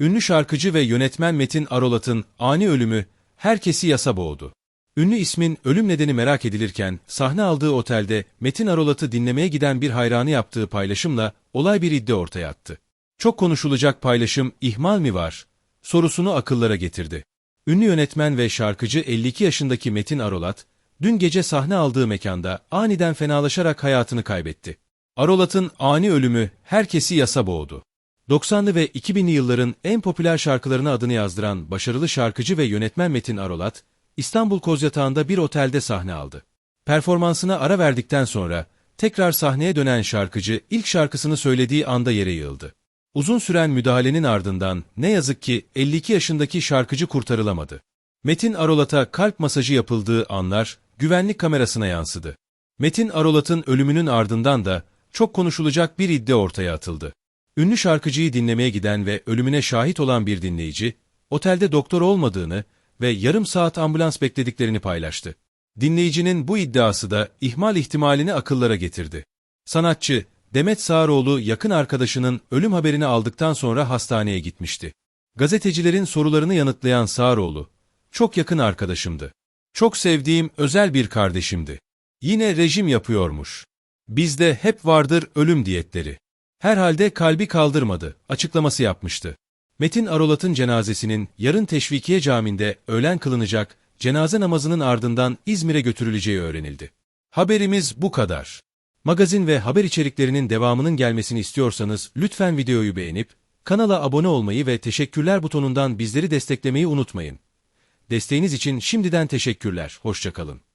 Ünlü şarkıcı ve yönetmen Metin Arolat'ın ani ölümü herkesi yasa boğdu. Ünlü ismin ölüm nedeni merak edilirken sahne aldığı otelde Metin Arolat'ı dinlemeye giden bir hayranı yaptığı paylaşımla olay bir iddia ortaya attı. Çok konuşulacak paylaşım ihmal mi var? sorusunu akıllara getirdi. Ünlü yönetmen ve şarkıcı 52 yaşındaki Metin Arolat, dün gece sahne aldığı mekanda aniden fenalaşarak hayatını kaybetti. Arolat'ın ani ölümü herkesi yasa boğdu. 90'lı ve 2000'li yılların en popüler şarkılarına adını yazdıran başarılı şarkıcı ve yönetmen Metin Arolat, İstanbul Kozyatağı'nda bir otelde sahne aldı. Performansına ara verdikten sonra tekrar sahneye dönen şarkıcı ilk şarkısını söylediği anda yere yığıldı. Uzun süren müdahalenin ardından ne yazık ki 52 yaşındaki şarkıcı kurtarılamadı. Metin Arolat'a kalp masajı yapıldığı anlar güvenlik kamerasına yansıdı. Metin Arolat'ın ölümünün ardından da çok konuşulacak bir iddia ortaya atıldı. Ünlü şarkıcıyı dinlemeye giden ve ölümüne şahit olan bir dinleyici, otelde doktor olmadığını ve yarım saat ambulans beklediklerini paylaştı. Dinleyicinin bu iddiası da ihmal ihtimalini akıllara getirdi. Sanatçı, Demet Sağaroğlu yakın arkadaşının ölüm haberini aldıktan sonra hastaneye gitmişti. Gazetecilerin sorularını yanıtlayan Sağaroğlu, çok yakın arkadaşımdı. Çok sevdiğim özel bir kardeşimdi. Yine rejim yapıyormuş. Bizde hep vardır ölüm diyetleri. Herhalde kalbi kaldırmadı, açıklaması yapmıştı. Metin Arolat'ın cenazesinin yarın Teşvikiye Camii'nde öğlen kılınacak cenaze namazının ardından İzmir'e götürüleceği öğrenildi. Haberimiz bu kadar. Magazin ve haber içeriklerinin devamının gelmesini istiyorsanız lütfen videoyu beğenip kanala abone olmayı ve teşekkürler butonundan bizleri desteklemeyi unutmayın. Desteğiniz için şimdiden teşekkürler. Hoşçakalın.